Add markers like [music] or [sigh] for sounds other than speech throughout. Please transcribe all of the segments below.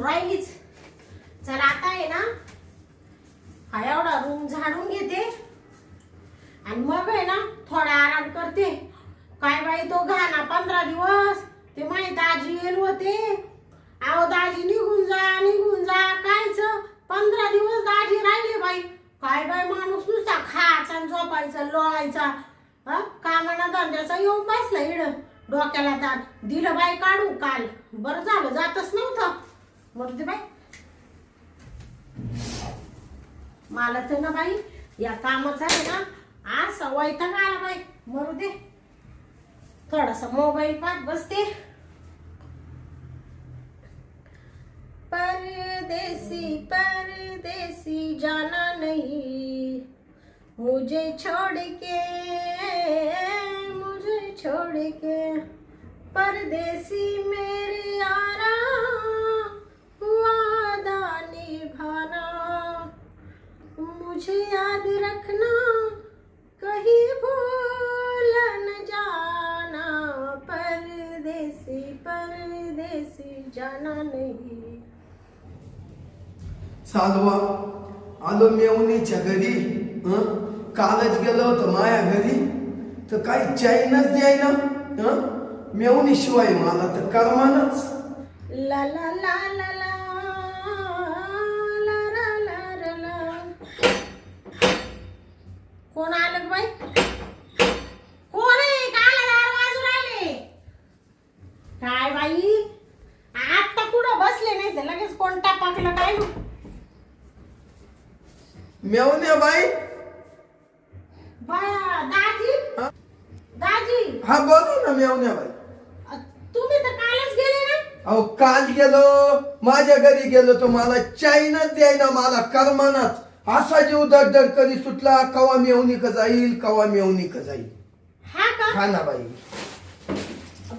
फिरून राहिलीच. चला आता आहे ना हा एवढा रूम झाडून घेते. आणि मग आहे ना थोडा आराम करते. काय बाई तो घाना पंधरा दिवस. ते माहीत दाजी येल होते. अहो दाजी निघून जा निघून जा कायच? पंधरा दिवस दाजी राहिले बाई. काय बाई माणूस नुसता खायचा आणि झोपायचा लोळायचा. हा? कामाना धंद्याचा येऊन बसला इड डोक्याला दात दिलं बाई काढू काल. बरं झालं जातच नव्हतं. मरू दे बाई. मला तर ना बाई या कामाचा आहे ना आज सवय तर आला बाई. मरू दे. थोडासा मोबाईल पाहत बसते. परदेसी परदेसी जाना नहीं. मुझे छोड़ के मुझे छोड़ के परदेसी मेरे आराम मुझे याद रखना कहीं भूल न जाना परदेसी परदेसी जाना नहीं साधवा आलो मेवणीच्या घरी हं? कालच गेलो होतो माया घरी तर काही चैनच द्यायना हं? मेवणी शिवाय मला तर करमानच ला ला ला ला ला ला ला ला. कोण आलं ग बाई कोण आहे काला दार वाजून राहिले काय बाई आता कुठं बसले नाही तर लगेच कोण टापाकलं काय? मेवण्या बाई. बाया दाजी? हा? दाजी? हा बोलू ना मेवण्या बाई. अ, तुम्ही तर कालच गेले ना? अहो काल गेलो माझ्या घरी गेलो तो मला चायनाच द्यायना मला करमानाच. असा जीव दडदड कधी सुटला कवा मेवणी का जाईल कवा मेवणी का जाईल. हा का? हा ना बाई.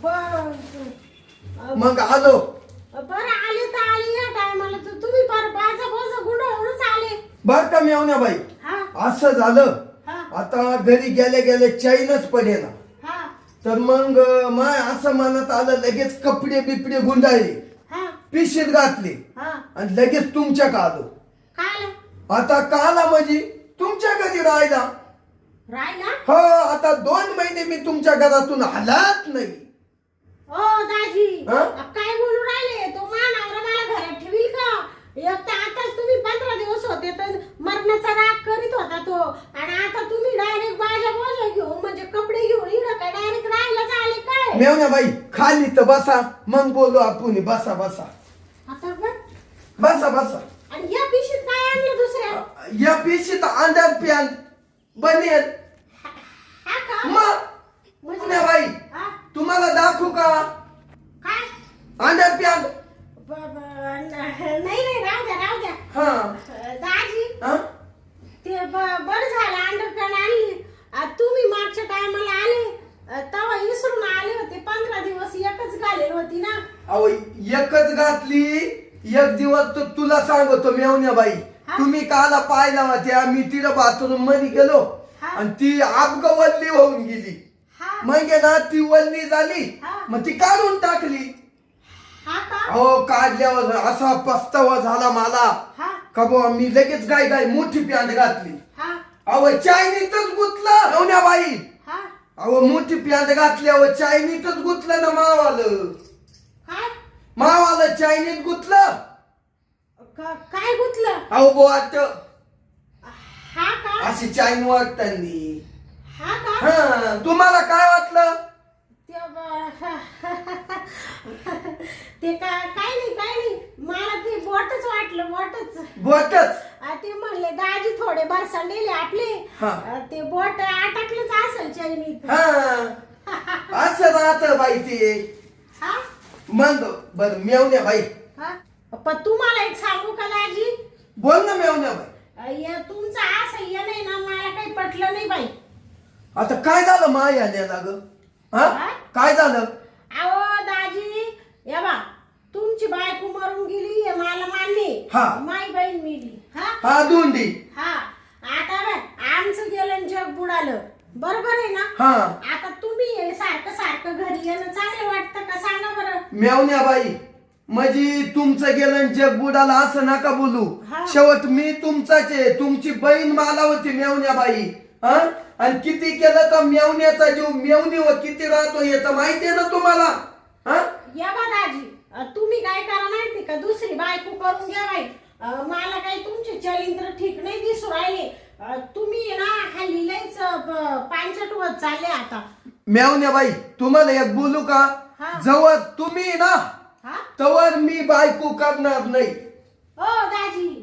बर. मग आलो. बरं आले तर आले या टायमाला तर तुम्ही पर बाजा बाजा गुंडाळूनच आले. बर का मेवण्या बाई हा. असं झालं हा. आता घरी गेल्या गेल्या चैनच पडेना. हा. तर मग माय असं मनात आलं लगेच कपडे बिपडे गुंडाळले. हा. पिशीत घातले. हा. आणि लगेच तुमच्या आलो काय आता काला म्हणजे तुमच्या घरी राहिला. राहिला? हो आता दोन महिने मी तुमच्या घरातून हलात नाही. ओ दाजी. हा? काय बोलू राहिले? तो मानावर मला घरात ठेवील का? एक तर आताच तुम्ही पंधरा दिवस होते तर मरणाचा राग करीत होता तो. आणि आता तुम्ही डायरेक्ट बाजा बोजा घेऊन म्हणजे कपडे घेऊन इकडं काय डायरेक्ट राहायला आले काय? मेवण्या बाई खाली तर बसा. मग बोलू आपण बसा बसा. आता बघ. बसा बसा. आणि या पिशीत काय आणलं दुसऱ्या? या पिशीत अंडर पॅन्ट बनेल. हा का? मग म्हणजे बाई. हा? तुम्हाला दाखवू का? काय? ब- ब- नाही नाही राहू द्या राहू द्या. हा. अ, दाजी हा? ते ब- बरं झालं अंडरपॅन्ट आणली. अ, तुम्ही मागच्या टायमाला आले. अ, तेव्हा विसरून आले होते पंधरा दिवस एकच घालेली होती ना. अहो एकच घातली. एक दिवस तर तुला सांगतो मेवण्या बाई. हा? तुम्ही काला पाहिला होत्या मी तिला बाथरूममध्ये गेलो. हा? आणि ती अपगवल्ली होऊन गेली. मग आहे ना ती वल्ली झाली. मग ती काढून टाकली. हा अहो काढल्यावर असा पस्तावा झाला मला. हा. का बुवा मी लगेच गाय गाय मोठी पॅन्ट घातली. हा. अहो चायनीतच गुतलं मेवण्या बाई. हा. अहो मोठी पॅन्ट घातल्यावर चायनीतच गुतलं ना मावालं. मावाला चायनीत गुतलं. काय गुतलं? अहो बोट हा अशी चाईन वाटतानी हा का? हा तुम्हाला काय वाटलं? ते ब- ते का काय नाही काय नाही. मला ते बोटच वाटलं बोटच. बोटच? आ, ते म्हणले दाजी थोडे बरसांडेले आपले. हा. आ, ते बोट अटकलंच असेल चैनीत. हा. असं राहत बाई ते. हा? मग बर मेवण्या बाई. हा? पण तुम्हाला एक सांगू का दाजी? बोल ना मेवण्या बाई. तुमचं असं ये नाही ना मला काही पटलं नाही बाई. आता काय झालं माया आल्या ग हा? काय झालं? अहो दाजी या बा तुमची बायको मरून गेली हे मला मान्य आहे. हा. माई बहीण मिली. हा? हा हा. आता बघ आमचं गेलं आणि जग बुडालं. बरोबर आहे ना? हा. आता तुम्ही हे सारखं सारखं घरी येणं चांगलं वाटतं का? सांगा बरं. मेवण्या बाई म्हणजे तुमचं गेलं आणि जग बुडाला असं नका बोलू. हा. शेवट मी तुमचाच आहे. तुमची बहीण मला होती मेवण्या बाई हा? आणि किती केलं तर मेवण्याचा जीव? मेवणीवर किती राहतो हे तर माहितीये ना तुम्हाला? हा? या बा दाजी अ, तुम्ही काय करा माहिती का? दुसरी बायको करून घ्या बाई. अ, मला काही तुमचे चलिंद्र ठीक नाही दिसू राहिले. अ, तुम्ही ना हल्ली लईच पांचट होत चालले आता. मेवण्या बाई तुम्हाला एक बोलू का? हा. जवळ तुम्ही ना हा? तवर मी बायको करणार नाही. ओ दाजी.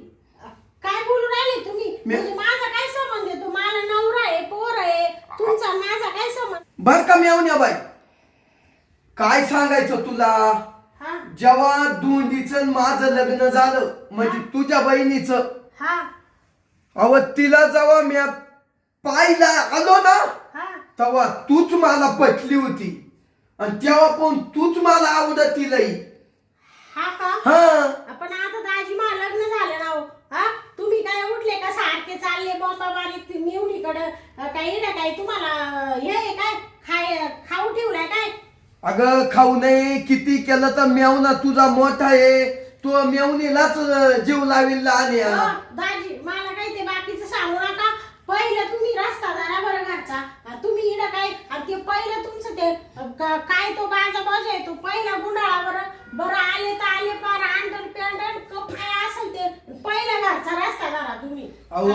काय बोलू राहिले तुम्ही? मी- म्हणजे माझा काय संबंध आहे? तुम्हाला नवरा आहे पोर आहे तुमचा माझा काय संबंध? बर का मेवण्या बाई. काय सांगायचं तुला? हा? जेव्हा दोंडीचं माझं लग्न झालं म्हणजे तुझ्या बहिणीचं हा? अव तिला जेव्हा मी पाहिला आलो ना हा? तेव्हा तूच मला पटली होती. आणि तेव्हा पण तूच मला आवडती लई. हा का? हा. आपण आता दाजी मा लग्न झालं ना हो. हा? तुम्ही काय उठले का? सारखे चालले बॉम्बा मारीत मिवणीकडं? काही इडं काय तुम्हाला हे आहे काय? खाय खाऊ ठेवलाय काय? अगं खाऊ नये. किती केलं तर मेवना तुझा मोठा आहे. तो मेवणीलाच जीव लावील अ, दाजी मला काही ते बाकीचं सांगू नका. पहिलं तुम्ही रस्ता धरा बरं घरचा. अ, तुम्ही इडं काय? आणि ते पहिलं तुमचं ते अ, क- काय तो बाजा बाजा आहे? तो पहिला गुंडाळा बरं. बरं आले तर आले पार अंडर पॅन्ट कप काय असेल ते पहिला घरचा रस्ता धरा तुम्ही अहो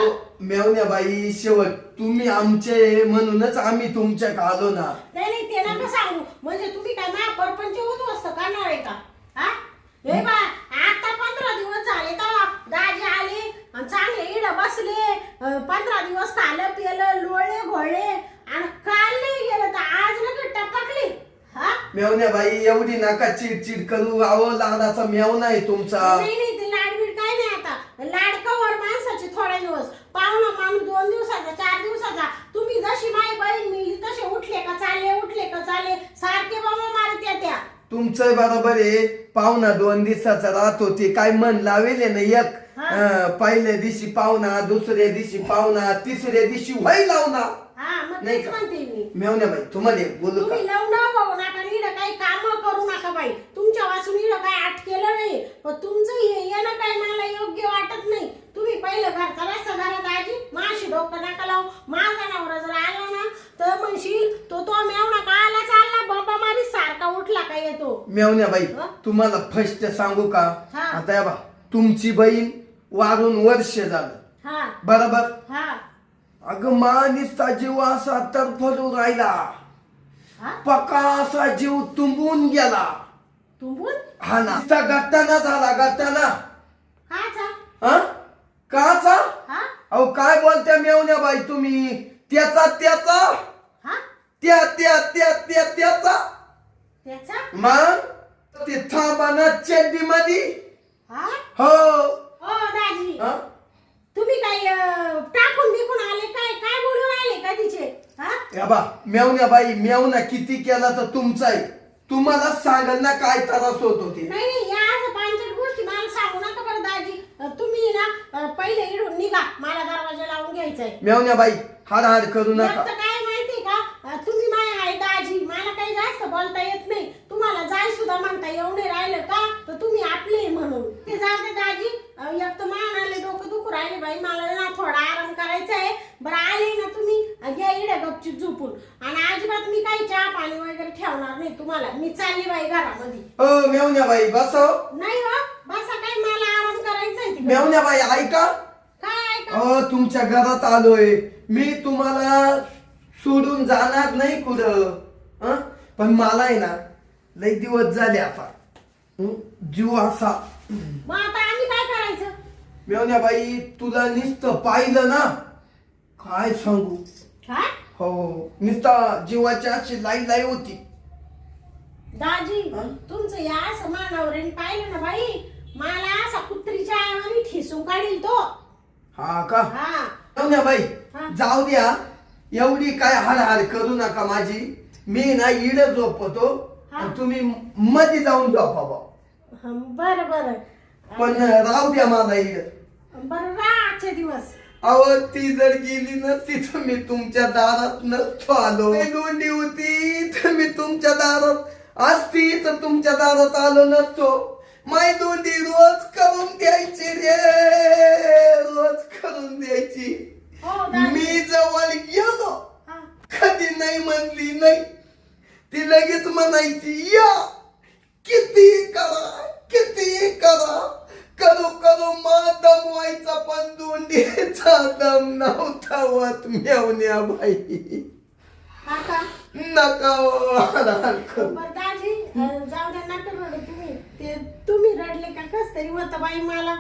मेवण्या बाई शेवट तुम्ही आमचे म्हणूनच आम्ही तुमच्या आलो ना. नाही नाही ते नका सांगू? म्हणजे तुम्ही काय ना परपंच उद्ध्वस्त करणार आहे का? हा? हे बा आता पंधरा दिवस झाले का दाजी आले आणि चांगले इड बसले. पंधरा दिवस खाल्लं पिलं लोळले घोळले आणि काल नाही गेलं तर आज ना टपकली. हा मेवण्या बाई एवढी नका चिडचिड करू. अहो लाडाचा मेवना आहे तुमचा. नाही नाही ते लाडबीड काय नाही आता. लाडकावर माणसाचे थोडे दिवस. पाहुणा माणूस दोन दिवसाचा चार दिवसाचा. तुम्ही जशी माई बहीण मिली तसे उठले का चालले उठले का चालले? सारखे बाबा मारत त्या तुमचं बरोबर आहे. पाहुणा दोन दिवसाचा राहतो ते काय मन लावेल ना एक. अं, पहिल्या दिवशी पाहुणा दुसऱ्या दिवशी पाहुणा तिसऱ्या दिवशी हा मग नाही तेच का? म्हणते मी. मेवण्या बाई तुम्हाला एक बोलू का? तुम्ही होऊ नका आणि इकडं काही काम करू नका बाई तुमच्या काही आठ केलं नाही. पण तुमचं हे येणं काही मला योग्य वाटत नाही. तुम्ही पहिलं घरचा रस्ता घरात आजी. माशी डोकं नका लावू. माझा नवरा जर आला ना तर म्हणशील तो तो मेवणा का आला चालला? बाबा मारी सारखा उठला का येतो? मेवण्या बाई हा? तुम्हाला फर्स्ट सांगू का? हा. आता या बा तुमची बहीण वारून वर्ष झालं. हा. बरोबर? हा. अगं मानिसचा जीव असा तरफडू राहिला. हा? पका असा जीव तुंबून गेला. तुंबून? हा ना. नुसता गट्टाना झाला गट्टाना काचा हा? काचा हा? अहो काय बोलत्या मेवण्या बाई तुम्ही? त्याचा त्याचा. हा? त्या त्या त्या त्या त्याचा. त्याचा? मग? ते थांबाना चड्डी मध्ये हा? हो. ओ दाजी. हा? तुम्ही काय अं, टाकून बिकून आले काय? काय बोलून आले का तिचे? हा? या बा मेवण्या बाई मेवना किती केला तर तुमचा आहे. तुम्हाला सांगाल ना काय त्रास होतो ते नाही नाही या असं पांचट गोष्टी मला सांगू नका बरं दाजी. अं, तुम्ही ना अं, पहिले इडून निघा. मला दरवाजा लावून घ्यायचाय. मेवण्या बाई हाड हाड करू नका काय माहितीये का? अं, तुम्ही माय आहे दाजी. मला काही जास्त बोलता येत जाय सुद्धा म्हणता येऊ नाही राहिलं का? तर तुम्ही आपले म्हणून. ते जाते दाजी. अं, एक तर मान आले डोकं दुखू राहिले बाई. मला ना थोडा आराम करायचा आहे. बरं आले ना तुम्ही? अं, घ्या इडे गपचूप झोपून. आणि अजिबात मी काही चहा पाणी वगैरे ठेवणार नाही तुम्हाला. मी चालली बाई घरामध्ये. हो मेवण्या बाई बसव नाही हो बसा काय? मला आराम करायचा आहे तिकडे. मेवण्या बाई ऐका. काय ऐका? अहो तुमच्या घरात आलोय. मी तुम्हाला सोडून जाणार नाही कुठं. हं? पण मला आहे ना लई दिवस झाले आता. हं? जीव असा. मग आता आम्ही काय करायचं? मेवण्या बाई तुला नुसतं पाहिलं ना? काय सांगू? काय? हो नुसता जीवाची अशी लाई लाई होती. दाजी हा? तुमचं या असं मानावरीने पाहिलं ना बाई मला असा कुत्रीच्या आईवानी ठेसून काढील तो. हा का? हा. मेवण्या बाई हा. जाऊ द्या. एवढी काय हाड करू नका माझी. मी ना इड झोपतो. हा. आणि तुम्ही मध्ये जाऊन झोपा बा हं, बरं बरं. पण राहू द्या मला इड. बरं रा आजचे दिवस. अहो ती जर गेली नसती तर मी तुमच्या दारात नसतो आलो. ती दोंडी होती तर मी तुमच्या दारात असती तर तुमच्या दारात आलो नसतो. माय नका रडू तुम्ही? ते तुम्ही रडले का? कस तरी होतं बाई मला.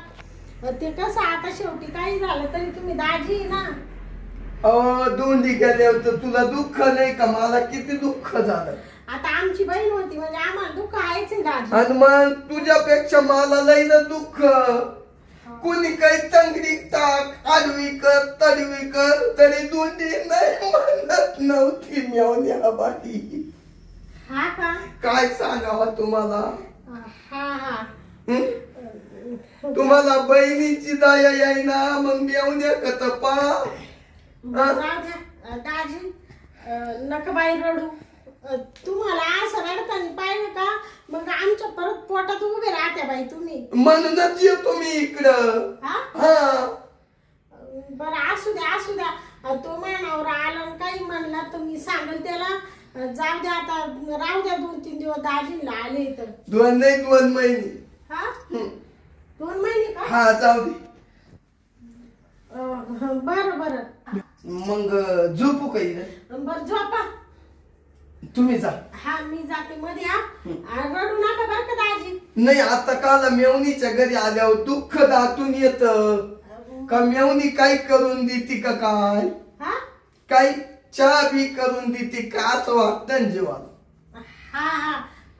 ते कसं आता शेवटी काही झालं तरी तुम्ही दाजी आहे ना. अहो दोंडी गेल्यावर तर तुला दुःख नाही का? मला किती दुःख झालं. आता आमची बहीण होती म्हणजे आम्हाला दुःख आहेच आहे दाजी. आणि मग तुझ्यापेक्षा मला लई ना दुःख. कुणी काही तंगडी टाक आडवी कर तडवी कर तरी दोंडी नाही म्हणत नव्हती मेवण्या बाई हा का? काय सांगावा तुम्हाला? हा हा हं? तुम्हाला बहिणीची दया येईना मग मेवण्या कतपा बरं, जाऊ द्या. अं, दाजी अं, नका बाई रडू. अं, तुम्हाला असं रडताना पाहिलं का? मग आमच्या परत पोटात उभे राहत्या बाई तुम्ही. म्हणूनच येतो मी इकडं. हा? हा. बरं असू द्या असू द्या. अं, तो मानावर आला आणि काही म्हणला तर मी सांगेल त्याला. जाऊ द्या आता राहू द्या दोन तीन दिवस दाजीला आले तर दोन नाही दोन महिने. हा? हं. दोन महिने का? हा जाऊ दे. अं, बरं बरं. मग झोपू काही ना बरं झोपा. तुम्ही जा. हा मी जाते मध्ये हा. रडू नका बरं का दाजी? नाही आता काल मेवणीच्या घरी आल्यावर दुःख दाटून येत. का मेवणी काय करून देते का काय? हा? काही चहा बी करून देते का असं वाटतं जीवाला? हा हा.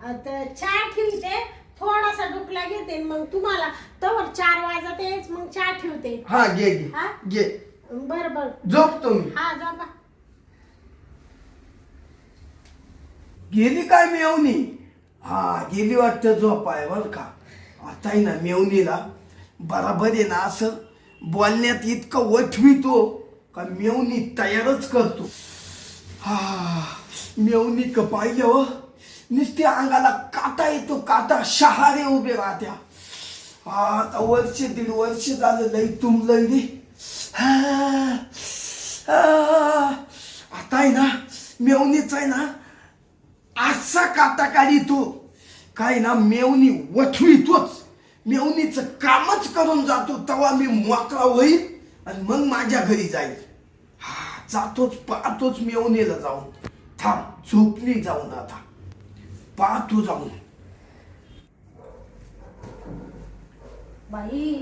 आता चहा ठेवते थोडासा डुकला घेते मग तुम्हाला तवर चार वाजत येच मग चहा ठेवते. हा घे घे. हा? घे. बर बर. झोपतो मी. हा जा बा गेली काय मेवणी? हा गेली वाटतं झोपाय बर का. आता आहे ना मेवणीला बराबर आहे ना असं बोलण्यात इतकं वठवितो. का मेवणी तयारच करतो. हा मेवणी क पाहिलं हो नुसत्या अंगाला काटा येतो काटा शहारे उभे राहत्या. हा आता वर्ष दीड वर्ष झालं लई तुमलंय रे. हा, हा. आता आहे ना मेवणीच आहे ना असा काटा काढितो. काय ना मेवणी वठवितोच मेवणीचं कामच करून जातो तेव्हा मी मोकळा होईल आणि मग माझ्या घरी जाईल जातोच पाहतोच मेवणीला जाऊन. थांब झोपली जाऊन आता. पाहतो जाऊन. बाई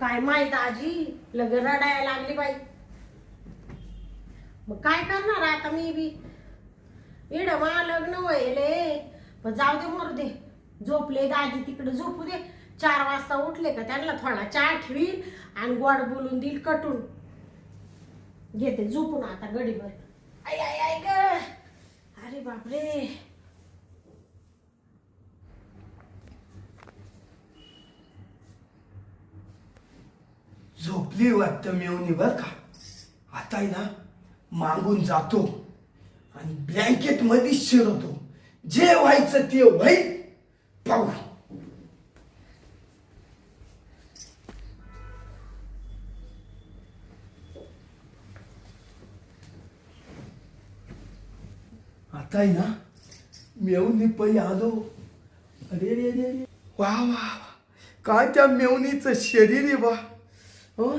काय माहीत आजी? लग रडायला लागली बाई. मग काय करणार आता मी बी? इड मा लग्न व्हायले. पण जाऊ दे मरू दे झोपले दादी तिकडे झोपू दे. चार वाजता उठले का त्यांना थोडा चहा ठेवील आणि गोड बोलून देईल कटून. घेते झोपून आता गडीभर आई आई आई ग. अरे बापरे. झोपली वाटतं मेवणी बर का? आता आहे ना मागून जातो आणि ब्लँकेटमध्ये शिरवतो जे व्हायचं ते होईल. पाहू. आता आहे ना मेवणी पै आलो. अरे रे रे वा वा काय त्या मेवणीचं शरीर आहे बा. हं?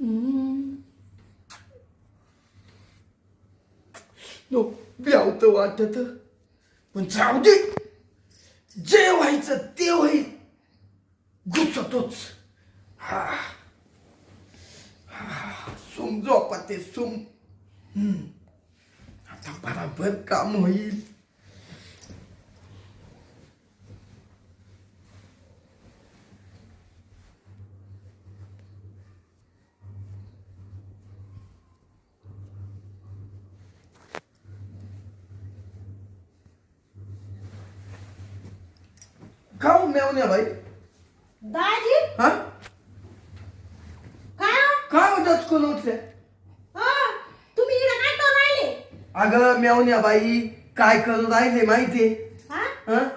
हम्म. वाटत. पण जाऊ दे. जे व्हायचं ते होईल. घुसतोच हा. हा. सुम झोपते सुम. हम्म. आता बराबर काम होईल खाऊ मेवण्या बाई दाजी हा काय हो? काय होतात कोण उठल्या हा, तुम्ही इकडे काय करू राहिले अगं मेवण्या बाई काय करू राहिले माहितीये हा? हं?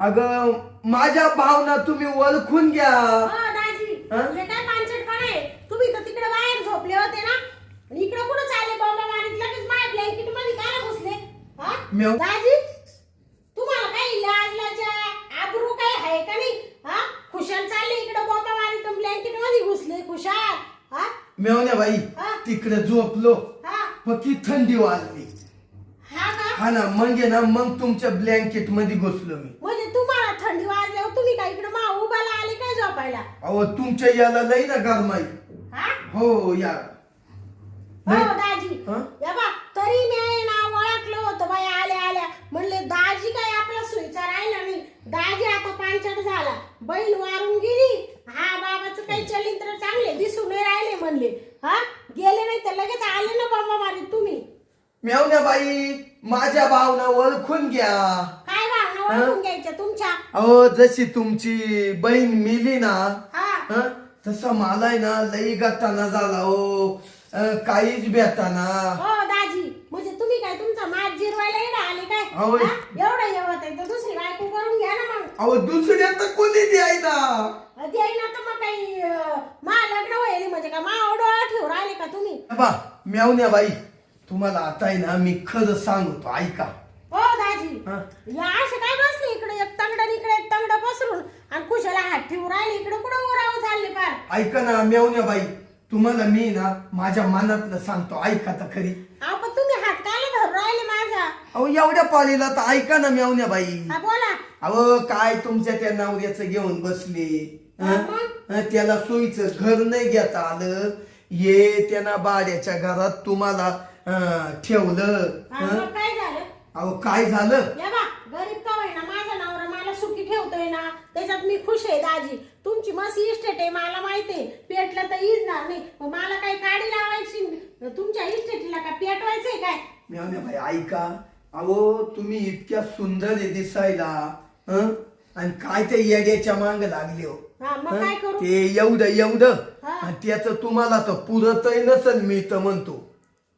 अगं माझ्या भावना तुम्ही ओळखून घ्या. हो दाजी. हा? हे काय आहे? तुम्ही तर तिकडे बाहेर झोपले होते ना? आणि इकडे कुठं चालले बाबा मारीत? लगेच माझ्या ब्लँकेटमध्ये काय घुसले? हा. दाजी तुम्हाला काही लाज लाजा आबरू काय आहे का नाही? हा? खुशाल चालले इकडे बाबा मारीत ब्लँकेटमध्ये घुसले खुशाल. हा? मेवण्या बाई हा? तिकडे झोपलो. पकी थंडी वाजली. हा का हा ना मग आहे ना मग तुमच्या ब्लँकेटमध्ये घुसलो मी. म्हणजे तुम्हाला थंडी वाजल्यावर तुम्ही काय इकडे मा उभाला आले काय झोपायला? अहो तुमच्या याला लई ना गरमाई. हा? हो या. हो नाही. दाजी. हा? या बा तरी मी ना ओळखलं होतं बाई आल्या आल्या. म्हणले दाजी काय आपला सुईचा राहिला नाही? दाजी आता पांचट झाला. बैल वारून गेली हा बाबाचं काही चलिंत्र चांगले दिसून नाही राहिले म्हणले. हा गेले नाही तर लगेच आले ना बाबा मारी तुम्ही. मेवण्या बाई माझ्या भावना ओळखून घ्या. काय भावना ओळखून घ्यायच्या तुमच्या? अहो जशी तुमची बहीण मिली ना हा. हं, तसं मला आहे ना लई गताना झाला हो. अं, काहीच भेटाना. हो दाजी म्हणजे तुम्ही काय तुमचा मात जिरवायला येणं आले काय? अहो. हा? एवढं येवत आहे तर दुसरी बायको करून घ्या ना मग. अहो दुसऱ्या तर कोणी द्यायना देई ना तर मग काही अं, मा लग्न व्हायले म्हणजे का मा डोळा ठेवू राहिले का तुम्ही? बा बाई तुम्हाला आता आहे ना मी खरं सांगतो ऐका. हो दाजी. या असे काय बसले इकडे एक तंगड आणि इकडे एक तंगड पसरून आणि कुशाला हात ठेवू राहिले इकडे कुठं ओरावं चालले फार? ऐका ना मेवण्या बाई तुम्हाला मी ना माझ्या मनातलं सांगतो ऐका तर खरी. अहो पण तुम्ही हात कायला धरून राहिले माझा. अहो एवढ्या पाळीला तर ऐका ना मेवण्या बाई. हा बोला. अहो काय तुमच्या त्या नवऱ्याचं घेऊन बसले? हं? हं, त्याला सोयीचं घर नाही घेता आलं. ये त्यांना बाड्याच्या घरात तुम्हाला अं, ठेवलं. हा, हं? मग काय झालं? अहो काय झालं? या बा गरीब का होईना माझा नवरा मला सुखी ठेवतोय ना त्याच्यात मी खुश आहे दाजी. तुमची मस्त इस्टेट आहे मला माहिती आहे. पेटलं तर इजणार नाही. मग मला काही काडी लावायची? तुमच्या इस्टेटीला का पेटवायचंय काय? बाई ऐका. अहो तुम्ही इतक्या सुंदर आहे दिसायला हं? आणि काय ते येड्याच्या मांग लागले हो? हा मग हं? काय करू? ते एवढं एवढं. हा. आणि त्याचं तुम्हाला तर पुरतही नसल मी तर म्हणतो.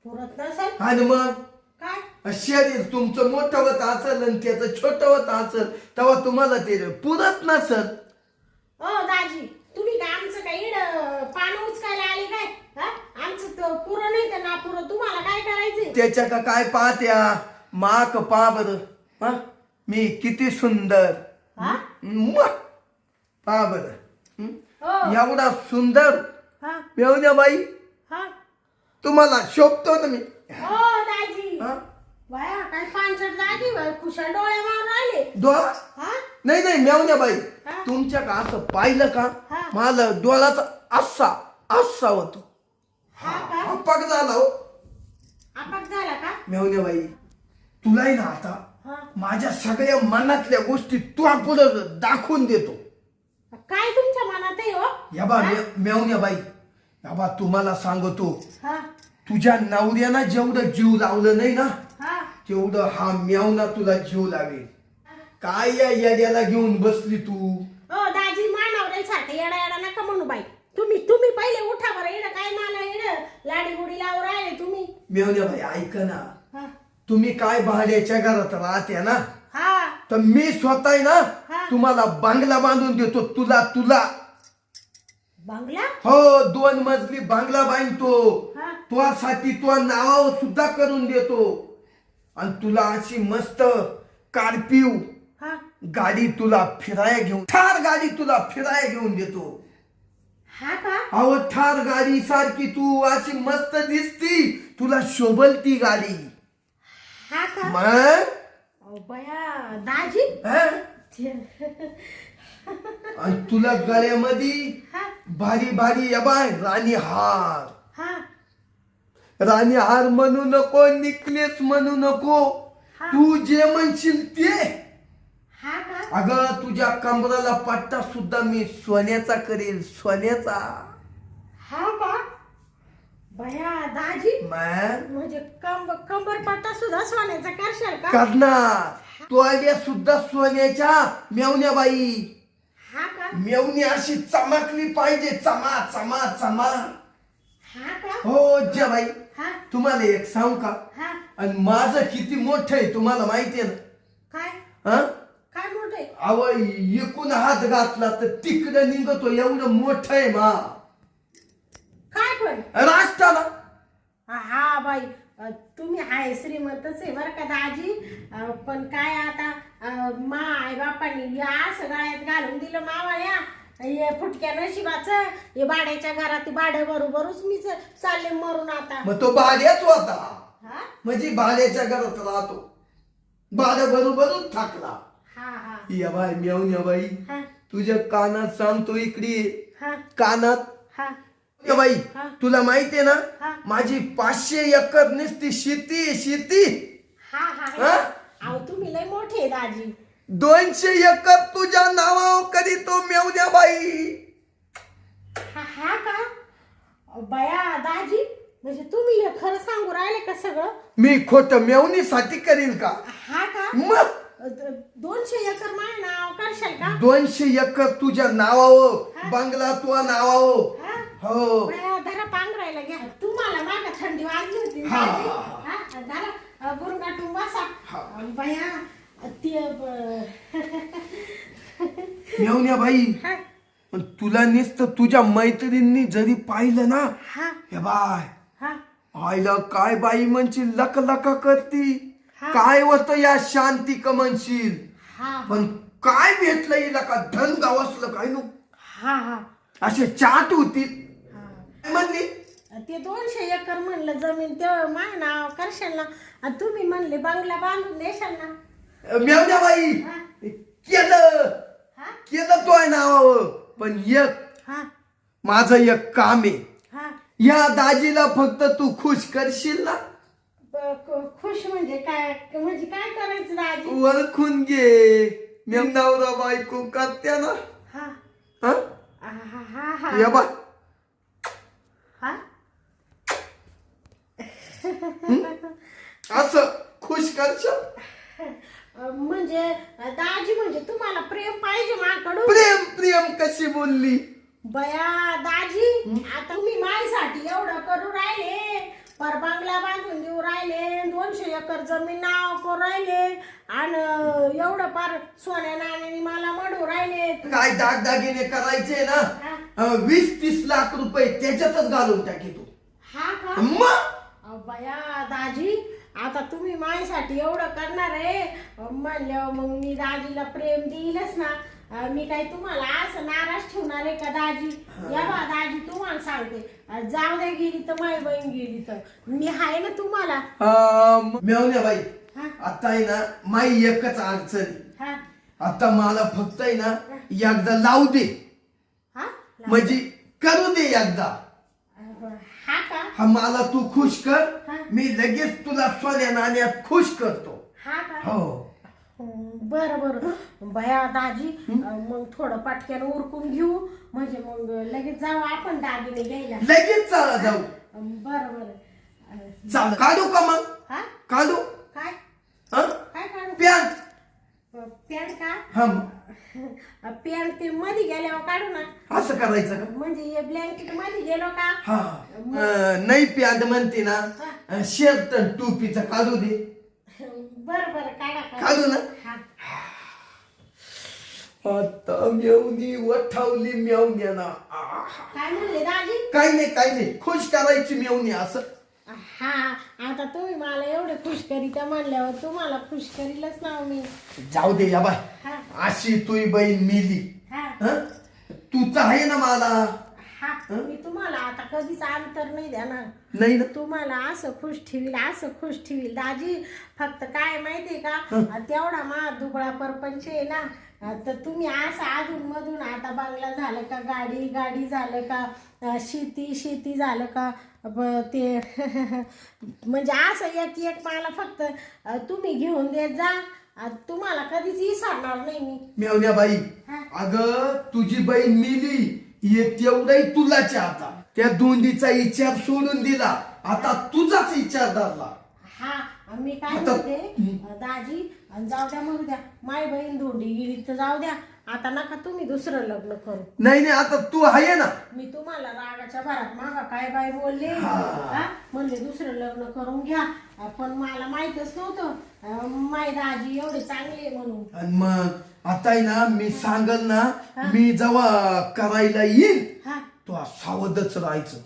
पुरत नसेल? आणि मग? काय? शरीर तुमचं मोठं होत असेल आणि त्याचं छोटं होत असेल तेव्हा तुम्हाला ते पुरत नसल. ओ दाजी तुम्ही काय आमचं काय इड पान उचकायला आले काय? हा? आमचं तर पुरं नाही तर ना पुरं तुम्हाला काय करायचंय? त्याच्या का काय पाहत्या? माक पा बर मी किती सुंदर. हा? बर हो. एवढा सुंदर. हा. मेवण्या बाई. हा. तुम्हाला शोभतो ना मी. हो दाजी. हा? बाया काय पानसट डोळे मारून राहिले. डोळा? हा? नाही नाही मेवण्या बाई हा? तुमच्या का असं पाहिलं का? हा. मला डोळ्याचा असा असा होतो. हा का? अपाक झाला हो. आपाक झाला का? मेवण्या बाई तुलाही ना आता माझ्या सगळ्या मनातल्या गोष्टी तू पुढं दाखवून देतो. काय तुमच्या मनात आहे हो? या बा मेवण्या बाई या बा तुम्हाला सांगतो. हा. तुझ्या नवऱ्यानं जेवढं जीव लावलं नाही ना तेवढं हा मेवना तुला जीव लावेल. काय या येड्याला घेऊन बसली तू? ओ दाजी मानवरेल सारखं येडा येडा नका म्हणू बाई. तुम्ही तुम्ही पहिले उठा बरं येडं काय मला येडं? लाडी गुडी लावून राहिले तुम्ही. मेवण्या बाई ऐक ना. हा. तुम्ही काय भाड्याच्या घरात राहते ना? हा. तर मी स्वतः आहे ना हा. तुम्हाला बांगला बांधून देतो तुला तुला. बंगला? हो दोन मजली बांगला बांधतो. हा. तुझ्यासाठी तुझा नाव सुद्धा करून देतो. आणि तुला अशी मस्त कार्पिव हा? गाडी तुला फिराया घेऊन ठार गाडी तुला फिराया घेऊन देतो. हा का? अहो ठार गाडी सारखी तू अशी मस्त दिसती. तुला शोभल ती गाडी. हा का? मग? अहो बया दाजी? हं? [laughs] आणि तुला गळ्यामध्ये हा? भारी भारी या बाय राणी हार. हा? राणी हार म्हणू नको निकलेस म्हणू नको. तू जे म्हणशील ते. हा का? अगं तुझ्या कमराला पट्टा सुद्धा मी सोन्याचा करेल सोन्याचा. हा का? दाजी. म्हणजे कंब कंबर पट्टा सुद्धा सोन्याचा करशाल का? करणार. तोड्या सुद्धा सोन्याच्या मेवण्या बाई हा का? मेवणी अशी चमकली पाहिजे चमा चमा चमा. हा का? हो ज्या बाई हा? तुम्हाला एक सांगू का? हा. आणि माझं किती मोठं आहे तुम्हाला माहिती आहे ना? काय? हं? काय मोठे अव एकूण हात घातला तर तिकडं निघतो एवढं मोठं आहे मा. काय पण? राष्ट्राला. हा बाई. अ, तुम्ही आहे श्रीमंतच आहे बरं का दाजी. अ, पण काय आता अ, मा आई बापानी या असं गळ्यात घालून दिलं मावाळ्या हे फुटक्या नशिबाचं हे भाड्याच्या घरात भाडं बरोबरच मी चालले मरून आता. मग तो भाड्याच होता. हा? म्हणजे भाड्याच्या घरात राहतो. भाड्या बरोबरच थाकला. हा हा. या बाई मेवून या बाई. हा. तुझ्या कानात सांगतो इकडे. हा. कानात. हा. या बाई हा. तुला माहितीये ना? हा. माझी पाचशे एकर नुसती शेती आहे, शेती. हा हा. हा? अहो तुम्ही लय मोठे आहे दाजी. दोनशे एकर तुझ्या नावावर कधी तो मेवण्या बाई. हा हा का? बया दाजी म्हणजे तुम्ही हे खरं सांगू राहिले का सगळं? मी खोट मेवणीसाठी करील का? हा का? मग? द- दोनशे एकर माय नाव करशाल का? दोनशे एकर तुझ्या नावावर बंगला तुझ्या नावावर. हा? हो. बया, धरा पांघरायला घ्या. तुम्हाला माग थंडी वाजली होती हा, दाजी? हा, धरा. अ, गुरगाटून बसा. बया ते मेवण्या बाई पण तुला नुसतं तुझ्या मैत्रिणींनी जरी पाहिलं ना हा. बाय हा. आईला काय बाई म्हणशील लक लक करती. काय होत या शांती का म्हणशील? हा. पण काय भेटलं हिला का धन गावसलं काय नु? हा हा. असे चाट होती. हा. म्हणली? ते दोनशे एकर म्हणलं जमीन ते माय नाव करशाल ना? तुम्ही म्हणले बंगला बांधून देशाल ना? मेवण्या बाई. केलं. केलं तो आहे नावावर. पण एक माझं एक काम आहे. या दाजीला फक्त तू खुश करशील ना? खुश म्हणजे काय? म्हणजे काय करायचं दाजी? ओळखून घे. मेव नवरा बायको करत्या ना? हा. या बा. असं खुश करशील? [laughs] म्हणजे दाजी म्हणजे तुम्हाला प्रेम पाहिजे माझ्याकडून प्रेम प्रेम कशी बोलली? बया दाजी आता तुम्ही माझ्यासाठी एवढं करू राहिले. पर बंगला बांधून देऊ राहिले. दोनशे एकर जमीन नाव करू राहिले. आणि एवढं पार सोन्या नाण्याने मला मडू राहिले. काय दागदागिने करायचे ना? हा. अं, वीस तीस लाख रुपये त्याच्यातच घालून टाकी तू. हा का? मग? अहो बया दाजी आता तुम्ही माझ्यासाठी एवढं करणार आहे? म्हणल्यावर मग मी दाजीला प्रेम देईलच ना. अं, मी काही तुम्हाला असं नाराज ठेवणार आहे का दाजी? या बा दाजी तुम्हाला सांगते. अं, जाऊ द्या गेली तर माझी बहीण गेली तर. मी आहे ना तुम्हाला? मेवण्या बाई हा. आता आहे ना माई एकच अडचण. हा. आता मला फक्त आहे ना एकदा लावू दे. हा? म्हणजे करू दे एकदा. हा का? हा मला तू खुश कर. मी लगेच तुला सोन्या नाण्यात खुश करतो. हा का? हो. बर बर. बया दाजी अं, मग थोडं पाटक्यानं उरकून घेऊ. म्हणजे मग लगेच जाऊ आपण दागिने घ्यायला. लगेच चला जाऊ. बर बर. चाल काढू का मग? हा? काढू? काय? हा? काय काढू? पॅन्ट. पॅन्ट का? हा [laughs] पॅन्ट ते मध्ये गेल्यावर काढू ना. असं करायचं का? म्हणजे हे ब्लँकेटमध्ये गेलो का? हा. अं, नाही पॅन्ट म्हणते ना. अं, शर्ट आणि टोपीचं काढू दे. बर बर काढा काढा. काढू ना. हा. आता मेवणी वठावली मेवण्या ना आहा. काय म्हणले दाजी? काही नाही काही नाही. खुश करायची मेवणी असं. हा आता तुम्ही मला एवढे खुश करीता म्हणल्यावर तुम्हाला खुश करीलच ना मी. जाऊ दे या बाय. हा. अशी तुही बहीण मिली. हा. हं? तू तर आहे ना मला. हा मी तुम्हाला आता कधीच अंतर नाही देणार. नाही ना? तुम्हाला असं खुश ठेवील असं खुश ठेवील. दाजी फक्त काय माहितीये का? तेवढा मा दुबळा परपंच आहे ना. तर तुम्ही असं अधून मधून आता बंगला झालं का गाडी गाडी झालं का शेती शेती झालं का ते [laughs] म्हणजे असं एक एक मला फक्त तुम्ही घेऊन देत जा. तुम्हाला कधीच विसरणार नाही मी. मेवण्या बाई. अगं तुझी बहीण मिली तेवढाही तुलाच आहे आता त्या दोंडीचा विचार सोडून दिला. आता तुझाच विचार धरला. हा. मी काय म्हणते? दाजी अं, जाऊ द्या मरू द्या. माय बहीण धोंडी गेली तर जाऊ द्या. आता नका तुम्ही दुसरं लग्न करू. नाही नाही आता तू आहे ना. मी तुम्हाला रागाच्या भरात मागा काय बाय बोलले? हा. म्हणले दुसरं लग्न करून घ्या. पण मला माहितच नव्हतं. अं, माय दाजी एवढे चांगले आहे म्हणून. आणि मग आता आहे ना मी सांगल ना मी जेव्हा करायला येईल हा. तो सावधच राहायचं.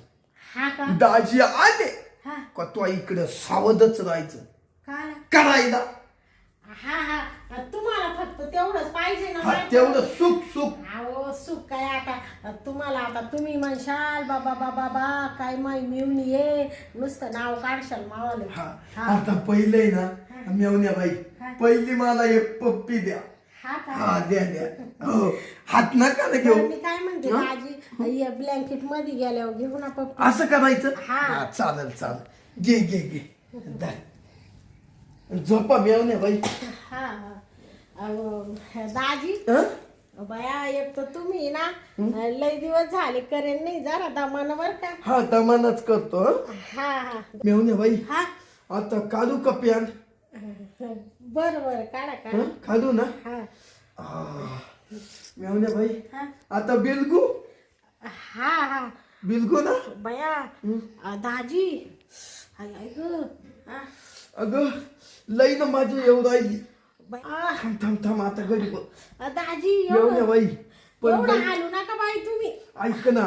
हा का? दाजी आले हा. का तो इकडं सावधच राहायचं. करायला. हा हा. तुम्हाला फक्त तेवढंच पाहिजे ना हा? तेवढं सुख सुख. अहो सुख काय आता? तुम्हाला आता तुम्ही म्हणशाल बाबा बाबा बा काय माय मिळून ये नुसतं नाव काढशाल मावाले. हा. आता पहिले ना मेवण्या बाई. पहिली मला एक पप्पी द्या. हा का? हा द्या द्या. हो. हात नका ना घेऊ. मी काय म्हणते आजी ब्लँकेटमध्ये गेल्यावर घेऊ ना पप्पा. असं करायचं? हा. हा चालेल चालेल. घे घे घे. दा. झोपा मेवण्या बाई. हा अहो, दाजी. हं? बया एक तर तुम्ही ना लय दिवस झाले करेन नाही जरा दमान बर का? हा दमानच करतो हं? हा हा. मेवण्या बाई. हा? आता काढू का प्यान? बर बर काढा काढा. हं? काढू ना? हा. आ, मेवण्या बाई. हा? आता बिलगू? हा हा. बिलगू ना? बया अ, दाजी. हाय ग हा, अगं लई ना माझी येऊ बया, थांब थांब थांब आता घरी बघ. दाजी मेवण्या एवढं बाई. पण एवढं बाई, हालू नका बाई तुम्ही. ऐक ना.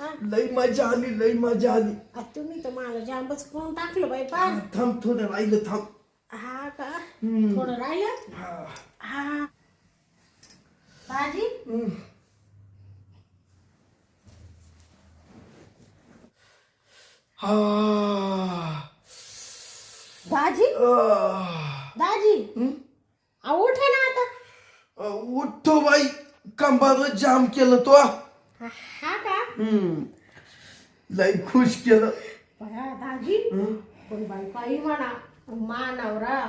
हा. लई मजा आली लई मजा आली. तुम्ही तर मला जांबच करून टाकलं बाई पा हा, थांब थोडं राहिलं थांब. हा का? हम्म. थोडं राहिलं? हा. हा. दाजी? हम्म. हा. दाजी. अ, उठा ना आता. उठतो बाई. कंबार जाम केलं तो. हा हा का? हम्म. लई खुश केलं. बया दाजी? पण बाई काही म्हणा. मानावरा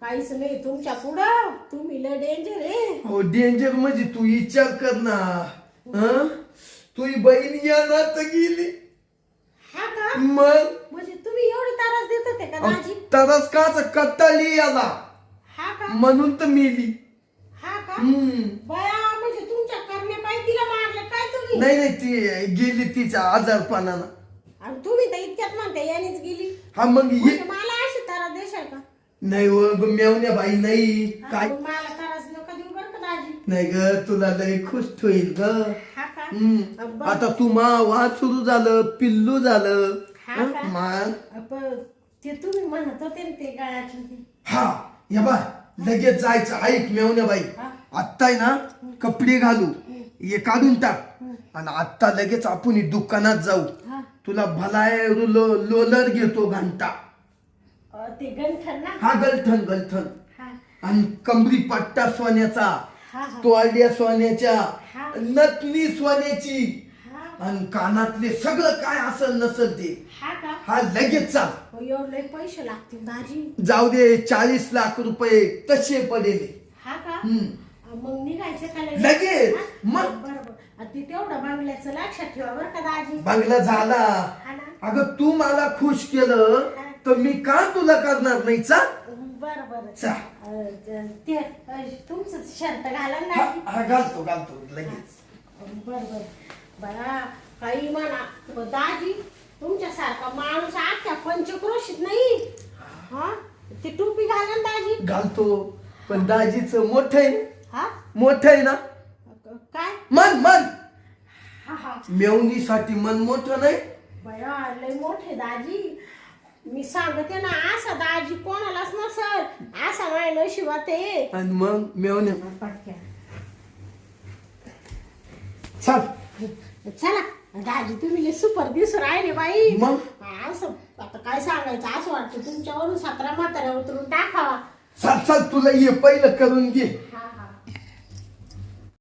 काहीच नाही. तुमच्या पुढं. तुम्ही लय डेंजर आहे. हो डेंजर म्हणजे तू विचार कर ना. हं? तुझी बहीण येणार तर गेली. हा का? मग? म्हणजे त्रास देत होते का दाजी तरच काच कट्टाली याला. हा का? म्हणून तर मेली. हा का? हम्म. बया म्हणजे तुमच्या करण्यापायी तिला मारलं काय तुम्ही? नाही नाही ती गेली तिच्या आजारपणानं. आणि तुम्ही तर इतक्यात म्हणते यानेच गेली. हा मग ये म्हणजे मला अशी देशाल का? नाही व ग, मेवण्या बाई नाही. हा, काय? मग मला त्रास नका देऊ बरं का दाजी नाही ग तुला लई खुश होईल ग. हा का? हम्म. बरं. आता तू मा वाद सुरू झालं पिल्लू झालं. हा? का? मान पण ते तुम्ही म्हणत होते ना ते गळ्यातलं ते. या बाय लगेच जायचं. ऐक मेवण्या बाई. हा. आत्ता आहे ना कपडे घालू. हे. काढून टाक. आणि आत्ता लगेच आपण ही दुकानात जाऊ. हा. तुला भलाय लोलर घेतो घंटा. अ, ते गंठन ना? हा गलथन गलथन हा. आणि कमरी पट्टा सोन्याचा. हा हा. सोन्याच्या. हा. नथनी सोन्याची. आणि कानातले सगळं काय असेल नसल ते हा का? हा लगेच चाल. हो, एवढे पैसे लागतील जाऊ दे चाळीस लाख रुपये तसे पडेल. हा का? हम्म. अ, मग निघायचं का लगेच. हा? मग? बरोबर अ, ते तेवढं बांगल्याचं लक्षात ठेवा बरं का दाजी. बंगला झाला. हा ना? अगं तू मला खुश केलं तर मी का तुला करणार नाही? चा बरं बरं. चा. अ, ज- ते अ, तुमचं शर्ट घाला ना हा दाजी. हा, घालतो घालतो. लगेच. बर बर. बया काही म्हणा. दाजी तुमच्यासारखा माणूस आजच्या पंचक्रोशीत नाही. हा? ते टोपी घाला ना दाजी. घालतो. पण दाजीच मोठ आहे. हा? मोठ आहे ना? काय? मन मन. हा हा. मेवणीसाठी मन मोठं नाही. बया लय मोठे दाजी. मी सांगते ना असा दाजी कोणालाच नसल. असा माझ्या नशिबात आहे. आणि मग मेवण्या पटक्या. चाल. चला दाजी तुम्ही सुपर दिसू राहिले बाई. मग? असं आता काय सांगायचं असं वाटतं तुमच्यावरून सतरा म्हाताऱ्या उतरून टाकावा. चाल चाल तुला ये पहिलं करून घे. हा हा.